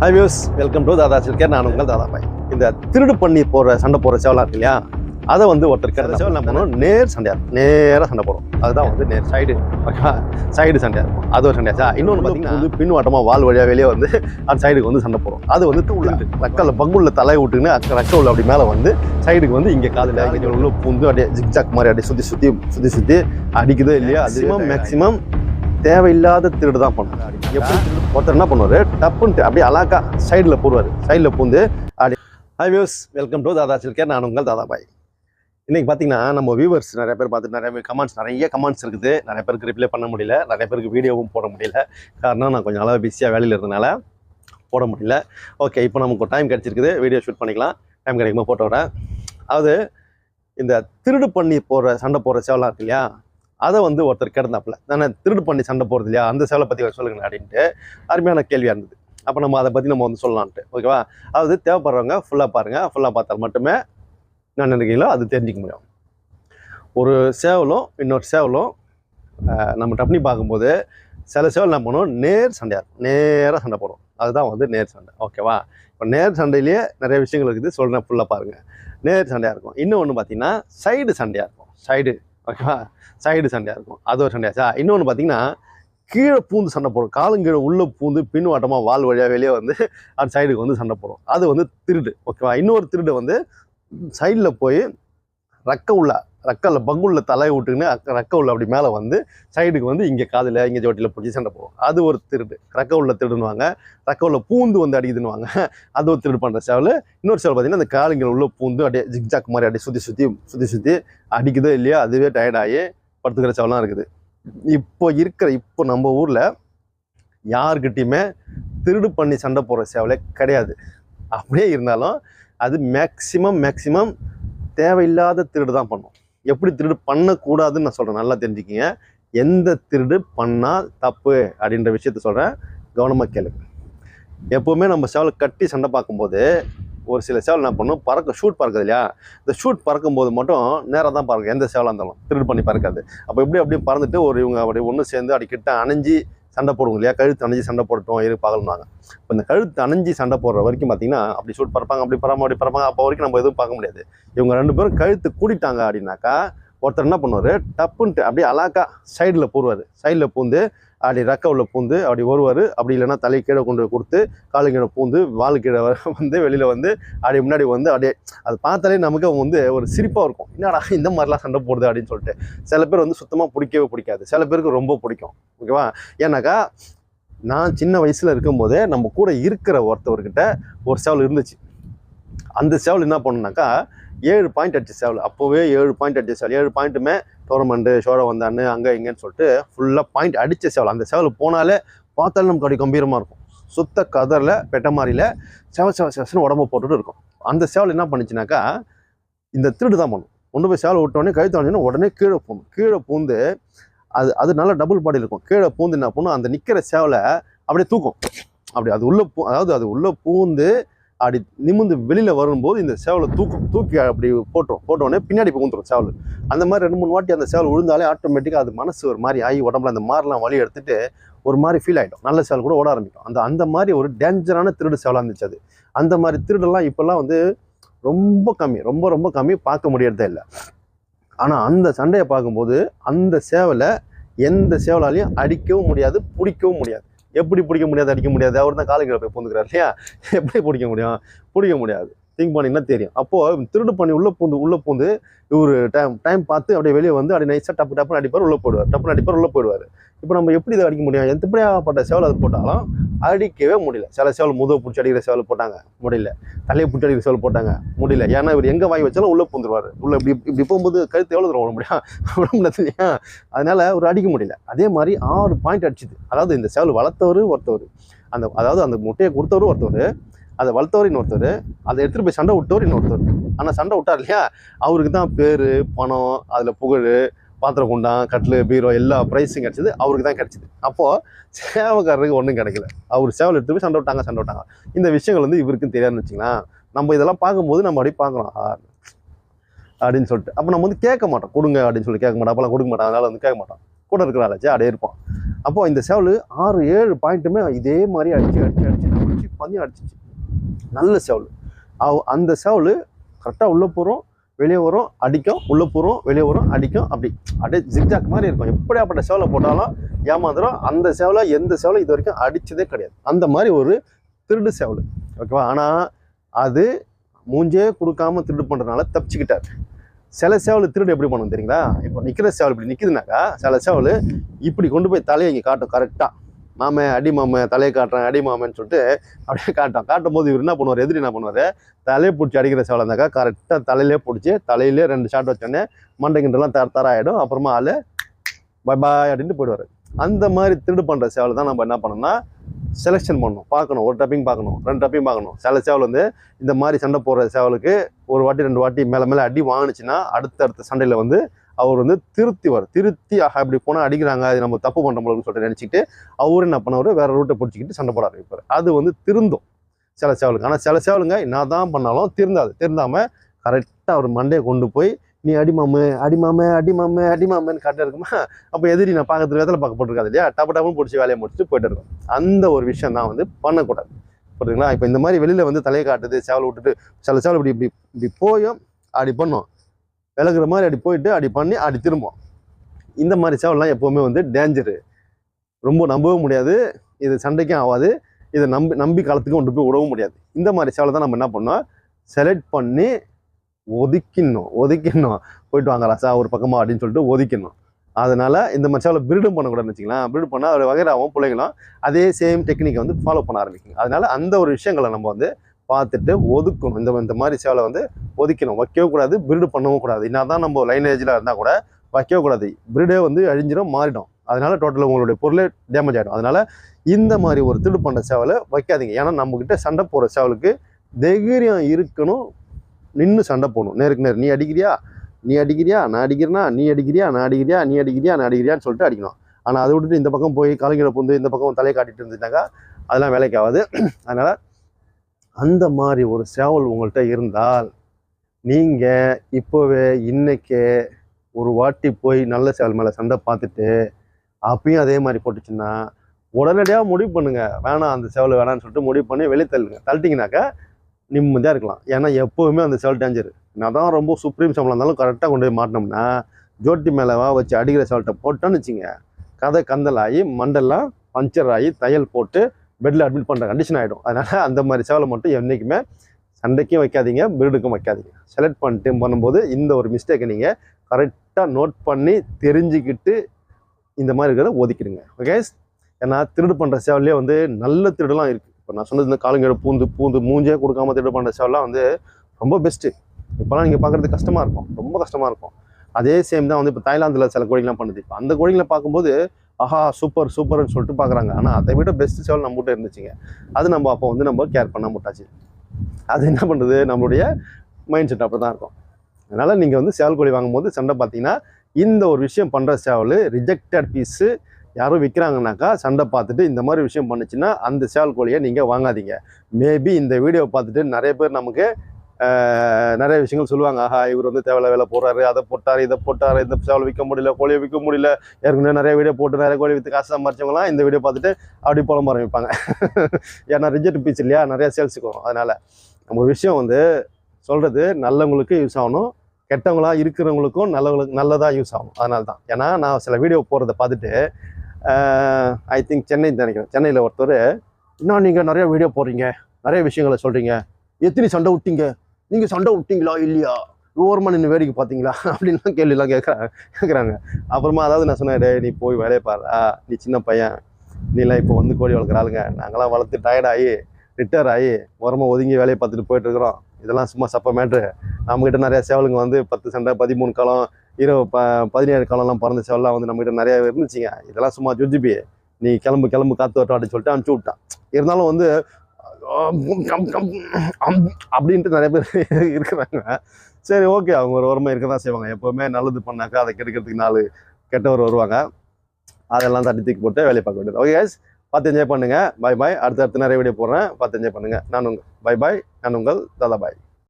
Hi views welcome to Dada சில்கேர் நான் உங்கள் தாதா பாய் இந்த திருடு பண்ணி போற சண்டை போற சேவலா இருக்கு இல்லையா? அதை வந்து ஒருத்தர் கிடந்த சேவல் என்ன பண்ணுவோம் நேர் சண்டையா இருக்கும். நேராக சண்டை போடும் அதுதான் வந்து நேர் சைடு சைடு சண்டையா இருக்கும். அது ஒரு சண்டையாச்சா இன்னொன்று பார்த்தீங்கன்னா வந்து பின்வாட்டமாக வால் வழியா வெளியே வந்து அந்த சைடுக்கு வந்து சண்டை போடும் அது வந்து உள்ள ரக்கல்ல பங்குள்ள தலை விட்டுன்னு அக்க- ரெக்க உள்ள அப்படி மேலே வந்து சைடுக்கு வந்து இங்கே காதில் இங்கே உள்ள பூந்து அப்படியே ஜிக்ஜாக் மாதிரி அப்படியே சுற்றி சுற்றி சுற்றி சுற்றி அடிக்குதோ இல்லையா அது மேக்ஸிமம் தேவையில்லாத திருடு தான் பண்ணும் எப்படி ஒருத்தர் என்ன பண்ணுவாரு? டப்புன்ட்டு அப்படியே அலாக்கா சைடில் போடுவார். சைடில் பூந்து அப்படி. Hi views welcome to Dada சில்கேர் நான் உங்கள் தாதா பாய் இன்னைக்கு பார்த்தீங்கன்னா நம்ம வியூவர்ஸ் நிறைய பேர் பார்த்துட்டு நிறைய பேர் கமெண்ட்ஸ் நிறைய கமெண்ட்ஸ் இருக்குது. நிறைய பேருக்கு ரிப்ளை பண்ண முடியல. நிறைய பேருக்கு வீடியோவும் போட முடியல. காரணம் நான் கொஞ்சம் அளவு பிஸியாக வேலையில் இருந்தனால போட முடியல. ஓகே இப்போ நமக்கு டைம் கிடச்சிருக்குது. வீடியோ ஷூட் பண்ணிக்கலாம். டைம் கிடைக்கும்போது போட்டு வரேன் அதாவது இந்த திருடு பண்ணி போகிற சண்டை போடுற சேவலாம் இருக்கு இல்லையா? அதை வந்து ஒருத்தர் கிடந்தாப்புல. நான் திருடு பண்ணி சண்டை போகிறது இல்லையா? அந்த சேவலை பற்றி சொல்லுங்க அப்படின்ட்டு அருமையான கேள்வியாக இருந்தது. அப்போ நம்ம அதை பற்றி நம்ம வந்து சொல்லலான்ட்டு ஓகேவா? அதாவது தேவைப்படுறவங்க ஃபுல்லாக பாருங்கள் ஃபுல்லாக பார்த்தால் மட்டுமே நான் நினைக்கிறீங்களோ அது தெரிஞ்சிக்க முடியும். ஒரு சேவலும் இன்னொரு சேவலும் நம்ம டப்னி பார்க்கும்போது சில சேவல் என்ன பண்ணுவோம் நேர் சண்டையாக இருக்கும். நேராக சண்டை போடும். அதுதான் வந்து நேர் சண்டை. ஓகேவா? இப்போ நேர் சண்டையிலேயே நிறைய விஷயங்கள் இருக்குது. சொல்கிறேன் ஃபுல்லாக பாருங்கள் நேர் சண்டையாக இருக்கும். இன்னும் ஒன்று பார்த்தீங்கன்னா சைடு சண்டையாக இருக்கும். சைடு ஓகேவா? சைடு சண்டையாக இருக்கும். அது ஒரு சண்டையாச்சா? இன்னொன்று பார்த்தீங்கன்னா கீழே பூந்து சண்டை போடும். காலுங்கீழே உள்ளே பூந்து பின்வாட்டமாக வால் வழியாக வெளியே வந்து அந்த சைடுக்கு வந்து சண்டை போடும். அது வந்து திருடு. ஓகேவா? இன்னொரு திருடு வந்து சைடில் போய் ரக்க உள்ள ரக்கல்ல பங்குள்ள தலையை விட்டுன்னு ரக்க உள்ள அப்படி மேலே வந்து சைடுக்கு வந்து இங்கே காதில் இங்கே ஜோட்டியில் பிடிச்சி சண்டை போடும். அது ஒரு திருடு. ரக்க உள்ள திருடுனுவாங்க ரக்க உள்ள பூந்து வந்து அடிக்குதுன்னுவாங்க. அது ஒரு திருடு பண்ணுற சேவல். இன்னொரு சேவல் பார்த்தீங்கன்னா அந்த காலுங்க உள்ள பூந்து அப்படியே ஜிக்ஜாக் மாதிரி அப்படியே சுற்றி சுற்றி சுற்றி சுற்றி அடிக்குதோ இல்லையோ அதுவே டயர்டாகி படுத்துக்கிற சேவலாம் இருக்குது. இப்போ இருக்கிற இப்போ நம்ம ஊரில் யாருக்கிட்டையுமே திருடு பண்ணி சண்டை போடுற சேவலே கிடையாது. அப்படியே இருந்தாலும் அது மேக்சிமம் மேக்சிமம் தேவையில்லாத திருடு தான் பண்ணும். எப்படி திருடு பண்ணக்கூடாதுன்னு நான் சொல்கிறேன் நல்லா தெரிஞ்சுக்கிங்க. எந்த திருடு பண்ணால் தப்பு அப்படின்ற விஷயத்த சொல்கிறேன் கவனமாக கேளுங்க. எப்போவுமே நம்ம சேவலை கட்டி சண்டை பார்க்கும்போது ஒரு சில சேவல் என்ன பண்ணும்? பறக்க ஷூட் பறக்குது இல்லையா? இந்த ஷூட் பறக்கும்போது மட்டும் நேராக தான் பறக்கும். எந்த சேவலாக இருந்தாலும் திருடு பண்ணி பறக்காது. அப்போ எப்படி அப்படியே பறந்துட்டு ஒரு இவங்க அப்படி ஒன்று சேர்ந்து அப்படி கிட்ட அணைஞ்சி சண்டை போடுவோம் இல்லையா? கழுத்து அணைஞ்சி சண்டை போடட்டும் இரு பார்க்கலாங்க இப்போ இந்த கழுத்து அணைஞ்சி சண்டை போடுற வரைக்கும் பார்த்தீங்கன்னா அப்படி ஷூட் பறப்பாங்க அப்படி பறப்பாங்க அப்படி பறப்பாங்க அப்போ வரைக்கும் நம்ம எதுவும் பார்க்க முடியாது. இவங்க ரெண்டு பேரும் கழுத்து கூட்டிட்டாங்க அப்படின்னாக்கா ஒருத்தர் என்ன பண்ணுவார்? டப்புன்ட்டு அப்படியே அலாக்கா சைடில் போடுவார். சைடில் பூந்து அப்படி ரெக்கவில் உள்ள பூந்து அப்படி வருவார். அப்படி இல்லைன்னா தலை கீழே கொண்டு போய் கொடுத்து காலு கீழே பூந்து வாலு கீழே வந்து வெளியில் வந்து அப்படி முன்னாடி வந்து அப்படியே அது பார்த்தாலே நமக்கு வந்து ஒரு சிரிப்பாக இருக்கும். என்னடா இந்த மாதிரிலாம் சண்டை போடுது அப்படின்னு சொல்லிட்டு. சில பேர் வந்து சுத்தமாக பிடிக்கவே பிடிக்காது. சில பேருக்கு ரொம்ப பிடிக்கும். ஓகேவா ஏன்னாக்கா நான் சின்ன வயசில் இருக்கும்போதே நம்ம கூட இருக்கிற ஒருத்தவர்கிட்ட ஒரு சேவல் இருந்துச்சு. அந்த சேவல் என்ன பண்ணுனாக்கா ஏழு பாயிண்ட் அடிச்ச சேவல். அப்போவே ஏழு பாயிண்ட் அடிச்ச சேவல். ஏழு பாயிண்ட்டுமே டோர்னமெண்ட்டு ஷோரை வந்தான்னு அங்கே இங்கேன்னு சொல்லிட்டு ஃபுல்லாக பாயிண்ட் அடித்த சேவல். அந்த சேவல் போனாலே பார்த்தாலும் நமக்கு அப்படி கம்பீரமாக இருக்கும். சுத்த கதரில் பெட்டமாரியில் செவ செவ செவசன்னு உடம்பு போட்டுட்டு இருக்கும். அந்த சேவல் என்ன பண்ணிச்சுனாக்கா இந்த திருடு தான் பண்ணும். ஒன்று போய் சேவல் விட்டோடனே கழுத்து அணிஞ்சோடனே உடனே கீழே போகணும் கீழே பூந்து அது அது நல்ல டபுள் பாடி இருக்கும். கீழே பூந்து என்ன பண்ணும்? அந்த நிற்கிற சேவலை அப்படியே தூக்கும். அப்படி அது உள்ளே பூ அதாவது அது உள்ளே பூந்து அப்படி நிமிந்து வெளியில் வரும்போது இந்த சேவலை தூக்கு தூக்கி அப்படி போட்டுரும் போட்டோடனே பின்னாடி பூந்துரும் சேவல். அந்த மாதிரி ரெண்டு மூணு வாட்டி அந்த சேவல் விழுந்தாலே ஆட்டோமேட்டிக்காக அது மனசு ஒரு மாதிரி ஆகி உடம்புல அந்த மாதிரிலாம் வலி எடுத்துட்டு ஒரு மாதிரி ஃபீல் ஆகிடும் நல்ல சேவல் கூட ஓட ஆரம்பிக்கும். அந்த அந்த மாதிரி ஒரு டேஞ்சரான திருடு சேவலாக இருந்துச்சு அது. அந்த மாதிரி திருடெல்லாம் இப்போல்லாம் வந்து ரொம்ப கம்மி ரொம்ப ரொம்ப கம்மி பார்க்க முடியறதே இல்லை. ஆனால் அந்த சண்டையை பார்க்கும்போது அந்த சேவலை எந்த சேவலாலையும் அடிக்கவும் முடியாது பிடிக்கவும் முடியாது. எப்படி பிடிக்க முடியாது அடிக்க முடியாது அவர் தான் காலுங்களை போய் பூந்துக்கிறார் இல்லையா? எப்படி பிடிக்க முடியும்? பிடிக்க முடியாது. திங்க் பண்ணிங்கன்னா தெரியும். அப்போது திருடு பண்ணி உள்ளே பூந்து உள்ளே பூந்து இவர் டைம் டைம் பார்த்து அப்படியே வெளியே வந்து அப்படியே நைஸாக டப்பு டப்புன்னு அடிப்பார் உள்ளே போயிடுவார். டப்புன்னு அடிப்பார் உள்ளே போயிடுவார். இப்போ நம்ம எப்படி இதை அடிக்க முடியும்? எப்படியாப்பட்ட சேவல் அது போட்டாலும் அடிக்கவே முடியல. சில சேவல் முதுகு பிடிச்சி அடிக்கிற சேவல் போட்டாங்க. முடியல. தலையை பிடிச்சி அடிக்கிற சேவல் போட்டாங்க. முடியல. ஏன்னா இவர் எங்கே வாங்கி வச்சாலும் உள்ளே பூந்துருவார் உள்ள இப்படி இப்படி போகும்போது கழுத்து எவ்வளோ தூரம் முடியும்? விட முடியாது இல்லையா? ஒரு அடிக்க முடியல. அதே மாதிரி ஆறு பாயிண்ட் அடிச்சுது. அதாவது இந்த சேவல் வளர்த்தவர் ஒருத்தவர். அந்த அதாவது அந்த முட்டையை கொடுத்தவரும் ஒருத்தவர். அதை வளர்த்தவர் இன்னொருத்தர் அதை எடுத்துகிட்டு போய் சண்டை விட்டவர் இன்னொருத்தர் ஆனால் சண்டை விட்டார் இல்லையா? அவருக்கு தான் பேர் பணம் அதில் புகழ் பாத்திரம் குண்டான் கட்டில் பீரோ எல்லா ப்ரைஸும் கிடச்சிது. அவருக்கு தான் கிடச்சிது. அப்போது சேவைக்காரருக்கு ஒன்றும் கிடைக்கல. அவர் சேவல் எடுத்து போய் சண்டை விட்டாங்க சண்டை விட்டாங்க. இந்த விஷயங்கள் வந்து இவருக்கும் தெரியாதுன்னு வச்சுங்களேன் நம்ம இதெல்லாம் பார்க்கும்போது நம்ம அப்படியே பார்க்குறோம் அப்படின்னு சொல்லிட்டு. அப்போ நம்ம வந்து கேட்க மாட்டோம். கொடுங்க அப்படின்னு சொல்லி கேட்க மாட்டோம். அப்போலாம் கொடுக்க மாட்டோம். அதனால் வந்து கேட்க மாட்டோம். கூட இருக்கிற ஆளாச்சு அப்படியே இருப்போம். அப்போ இந்த சேவல் ஆறு ஏழு பாயிண்ட்டுமே இதே மாதிரி அடிச்சு அடிச்சு அடிச்சு நம்ம அடிச்சு பண்ணி அடிச்சிச்சு. நல்ல சேவல். அவ் அந்த சேவல் கரெக்டாக உள்ளே போகிறோம் வெளியே வரும் அடிக்கும் உள்ளே போகிறோம் வெளியே வரும் அடிக்கும் அப்படி. அப்படியே ஜிக்ஜாக் மாதிரி இருக்கும். எப்படியாப்பட்ட சேவலை போட்டாலும் ஏமாந்துடும் அந்த சேவலை எந்த சேவலை இது வரைக்கும் அடித்ததே கிடையாது. அந்த மாதிரி ஒரு திருடு சேவல். ஓகேவா ஆனால் அது மூஞ்சே கொடுக்காம திருடு பண்ணுறதுனால தப்பிச்சுக்கிட்டார். சில சேவல் திருடு எப்படி பண்ணும் தெரியுங்களா? இப்போ நிற்கிற சேவல் இப்படி நிற்குதுனாக்கா சில சேவல் இப்படி கொண்டு போய் தலையை இங்கே காட்டும் கரெக்டாக மாமே அடி மாமே தலையை காட்டுறேன் அடி மாமேன்னு சொல்லிட்டு அப்படியே காட்டும் காட்டும் போது இவர் என்ன பண்ணுவார்? எதிரி என்ன பண்ணுவார்? தலையை பிடிச்சி அடிக்கிற சேவல் இருந்தாக்கா கரெக்டாக தலையிலே பிடிச்சி தலையிலே ரெண்டு ஷாட் வச்சோடனே மண்டைக்கின்றலாம் தர தராயிடும். அப்புறமா ஆள் பாய் பாய் அப்படின்ட்டு போயிடுவார். அந்த மாதிரி திருடு பண்ணுற சேவலை தான் நம்ம என்ன பண்ணோம்னா செலெக்ஷன் பண்ணணும். பார்க்கணும். ஒரு டப்பிங் பார்க்கணும். ரெண்டு டப்பிங் பார்க்கணும். சில சேவல் வந்து இந்த மாதிரி சண்டை போடுற சேவலுக்கு ஒரு வாட்டி ரெண்டு வாட்டி மேலே மேலே அடி வாங்கினுச்சுன்னா அடுத்த அடுத்த சண்டையில் வந்து அவர் வந்து திருத்தி வரும் திருத்தி ஆஹா இப்படி போனால் அடிக்கிறாங்க அது நம்ம தப்பு பண்ணுறோம்னு சொல்லிட்டு நினச்சிக்கிட்டு அவரு என்ன பண்ணவர் வேற ரூட்டை பிடிச்சிக்கிட்டு சண்டை போட ஆரம்பிப்பார். அது வந்து திருந்தும். சில சேவலுங்க. ஆனால் சில சேவலுங்க என்ன தான் பண்ணாலும் திருந்தாது. திருந்தாமல் கரெக்டாக அவர் மண்டையை கொண்டு போய் நீ அடிமாமு அடிமாம அடிமாம அடிமாமன்னு காட்ட இருக்குமா? அப்போ எதிரி நான் பார்க்கறதுக்கு வேதத்தில் பார்க்க போட்டிருக்காது இல்லையா? டப்பு டப்புன்னு பிடிச்சி வேலையை முடிச்சுட்டு போயிட்டு இருக்கும். அந்த ஒரு விஷயம் தான் வந்து பண்ணக்கூடாது. புரியுதுங்களா? இப்போ இந்த மாதிரி வெளியில் வந்து தலையை காட்டுது சேவலை விட்டுட்டு சில சேவல் இப்படி இப்படி இப்படி போயும் அப்படி பண்ணும். விலகுற மாதிரி அப்படி போயிட்டு அப்படி பண்ணி அப்படி திரும்பும் இந்த மாதிரி சேவல்லாம் எப்போவுமே வந்து டேஞ்சரு ரொம்ப நம்பவும் முடியாது. இது சண்டைக்கும் ஆகாது. இதை நம்பி நம்பி காலத்துக்கு கொண்டு போய் விடவும் முடியாது. இந்த மாதிரி சேவலை தான் நம்ம என்ன பண்ணோம்? செலக்ட் பண்ணி ஒதுக்கிடணும். ஒதுக்கிடணும். போயிட்டு வாங்க ராசா ஒரு பக்கமாக அப்படின்னு சொல்லிட்டு ஒதுக்கிடணும். அதனால் இந்த மாதிரி சேவலை பிரீடும் பண்ணக்கூடாதுன்னு வச்சுக்கலாம் பிரீடு பண்ணால் அவர் வகைராவும் பிள்ளைங்களும் அதே சேம் டெக்னிக்கை வந்து ஃபாலோ பண்ண ஆரம்பிக்குங்க அதனால அந்த ஒரு விஷயங்களை நம்ம வந்து பார்த்துட்டு ஒதுக்கணும். இந்த இந்த மாதிரி சேவலை வந்து ஒதுக்கணும். வைக்கக்கூடாது பிரீடு பண்ணவும் கூடாது. என்னதான் நம்ம லைனேஜில் இருந்தால் கூட வைக்கக்கூடாது பிரீடே வந்து அழிஞ்சிடும் மாறிடும். அதனால் டோட்டலாக உங்களுடைய பொருளே டேமேஜ் ஆகிடும் அதனால இந்த மாதிரி ஒரு திருடு பண்ணுற சேவலை வைக்காதீங்க. ஏன்னா நம்மக்கிட்ட சண்டை போகிற சேவலுக்கு தைரியம் இருக்கணும். நின்று சண்டை போடணும். நேருக்கு நேர் நீ அடிக்கிறியா? நீ அடிக்கிறியா? நான் அடிக்கிறேனா? நீ அடிக்கிறியா? நான் அடிக்கிறியா? நீ அடிக்கிறியா? நான் அடிக்கிறியான்னு சொல்லிட்டு அடிக்கணும். ஆனால் அதை விட்டுட்டு இந்த பக்கம் போய் கலைஞரை பூந்து இந்த பக்கம் தலையை காட்டிட்டு இருந்துட்டாக்கா அதெல்லாம் வேலைக்கு ஆகாது. அதனால் அந்த மாதிரி ஒரு சேவல் உங்கள்கிட்ட இருந்தால் நீங்கள் இப்போவே இன்றைக்கே ஒரு வாட்டி போய் நல்ல சேவல் மேலே சண்டை பார்த்துட்டு அப்பயும் அதே மாதிரி போட்டுச்சுன்னா உடனடியாக முடிவு பண்ணுங்கள் வேணாம் அந்த சேவல் வேணாம்னு சொல்லிட்டு முடிவு பண்ணி வெளியே தள்ளுங்க. தள்ளிட்டிங்கனாக்கா நிம்மதியாக இருக்கலாம். ஏன்னா எப்போவுமே அந்த சேவல் டேஞ்சர் நான் தான் ரொம்ப சுப்ரீம் சேவலாக இருந்தாலும் கரெக்டாக கொண்டு போய் மாட்டினோம்னா ஜோட்டி மேலேவா வச்சு அடிக்கிற சேவல்கிட்ட போட்டோன்னு வச்சுங்க கதை கந்தலாகி மண்டெல்லாம் பஞ்சர் ஆகி தையல் போட்டு பெட்டில் அட்மிட் பண்ணுற கண்டிஷன் ஆகிடும் அதனால் அந்த மாதிரி சேவலை மட்டும் என்றைக்குமே சண்டைக்கும் வைக்காதீங்க பிரீடுக்கும் வைக்காதீங்க. செலக்ட் பண்ணிட்டு பண்ணும்போது இந்த ஒரு மிஸ்டேக்கை நீங்கள் கரெக்டாக நோட் பண்ணி தெரிஞ்சுக்கிட்டு இந்த மாதிரி இருக்கிறத ஒதுக்கிடுங்க. ஓகே ஏன்னா திருடு பண்ணுற சேவல்லே வந்து நல்ல திருடுலாம் இருக்குது இப்போ நான் சொன்னது இந்த காலங்கரை பூந்து பூந்து மூஞ்சே கொடுக்காம திருடு பண்ணுற சேவலாம் வந்து ரொம்ப பெஸ்ட்டு இப்போலாம் நீங்கள் பார்க்குறது கஷ்டமாக இருக்கும். ரொம்ப கஷ்டமாக இருக்கும். அதே சேம் தான் வந்து இப்போ தாய்லாந்தில் சில கோழிகள்லாம் பண்ணுது. இப்போ அந்த கோழிகளை பார்க்கும்போது ஆஹா சூப்பர் சூப்பர்னு சொல்லிட்டு பார்க்குறாங்க. ஆனால் அதை விட பெஸ்ட் சேவல் நம்மகிட்ட இருந்துச்சுங்க. அது நம்ம அப்போ வந்து நம்ம கேர் பண்ண முட்டாச்சு அது என்ன பண்ணுறது நம்மளுடைய மைண்ட் செட் அப்படி தான் இருக்கும். அதனால் நீங்கள் வந்து சேவல் கோழி வாங்கும்போது சண்டை பார்த்தீங்கன்னா இந்த ஒரு விஷயம் பண்ணுற சேவல் ரிஜெக்டட் பீஸு யாரும் விற்கிறாங்கனாக்கா சண்டை பார்த்துட்டு இந்த மாதிரி விஷயம் பண்ணுச்சுன்னா அந்த சேவல் கோழியை நீங்கள் வாங்காதீங்க. மேபி இந்த வீடியோ பார்த்துட்டு நிறைய பேர் நமக்கு நிறைய விஷயங்கள் சொல்லுவாங்க. ஆஹா இவர் வந்து தேவையில்ல வேலை போடுறாரு அதை போட்டார் இதை போட்டார் இந்த சேவல் விற்க முடியல கோழியை விற்க முடியல ஏற்கனவே நிறைய வீடியோ போட்டு நிறைய கோழி விற்று காசு சம்பாரிச்சவங்களாம் இந்த வீடியோ பார்த்துட்டு அப்படி புலம்ப ஆரம்பிப்பாங்க ஏன்னா ரிஜெக்ட் பீச் இல்லையா? நிறைய சேல்ஸுக்கும் அதனால் நம்ம விஷயம் வந்து சொல்கிறது நல்லவங்களுக்கு யூஸ் ஆகணும். கெட்டவங்களா இருக்கிறவங்களுக்கும் நல்லவங்களுக்கு நல்லதாக யூஸ் ஆகும் அதனால தான். ஏன்னா நான் சில வீடியோ போகிறத பார்த்துட்டு ஐ திங்க் சென்னை நினைக்கிறேன். சென்னையில் ஒருத்தர் இன்னும் நீங்கள் நிறைய வீடியோ போடுறீங்க? நிறைய விஷயங்களை சொல்கிறீங்க எத்தனை சண்டை விட்டீங்க? நீங்கள் சண்டை விட்டீங்களா இல்லையா? ஓரமாக நின்று வேடிக்கை பார்த்தீங்களா? அப்படின்லாம் கேள்விலாம் கேட்குறாங்க கேட்குறாங்க. அப்புறமா அதாவது நான் சொன்னேன் டே நீ போய் வேலையை பாரு. நீ சின்ன பையன். நீலாம் இப்போ வந்து கோழி வளர்க்குற ஆளுங்க. நாங்களாம் வளர்த்து டயர்டாகி ரிட்டையர் ஆகி ஓரமாக ஒதுங்கி வேலையை பார்த்துட்டு போயிட்டு இருக்கிறோம். இதெல்லாம் சும்மா சப்ப மேட்ரு நம்மகிட்ட நிறையா சேவலுங்க வந்து பத்து சண்டை பதிமூணு காலம் இருபது ப பதினேழு காலம்லாம் பிறந்த சேவல்லாம் வந்து நம்மகிட்ட நிறையா இருந்துச்சுங்க. இதெல்லாம் சும்மா ஜுஜிபி. நீ கிளம்பு கிளம்பு காத்து வரட்டும் அப்படின்னு சொல்லிட்டு அனுப்பிச்சு விட்டான். இருந்தாலும் வந்து அப்படின்ட்டு நிறைய பேர் இருக்கிறாங்க. சரி ஓகே அவங்க ஒரு ஓரமாக இருக்க தான் செய்வாங்க. எப்போவுமே நல்லது பண்ணாக்கா அதை கெடுக்கிறதுக்கு நாலு கெட்டவர் வருவாங்க. அதெல்லாம் தட்டி தூக்கி போட்டு வேலையை பார்க்க வேண்டியது. Okay guys. பார்த்து என்ஜாய் பண்ணுங்கள் பாய் பாய் அடுத்தடுத்து அடுத்து நிறைய வீடியோ போடுறேன். பார்த்து என்ஜாய் பண்ணுங்கள் நான் உங்கள் பை பாய் நான் உங்கள் தாதா பாய்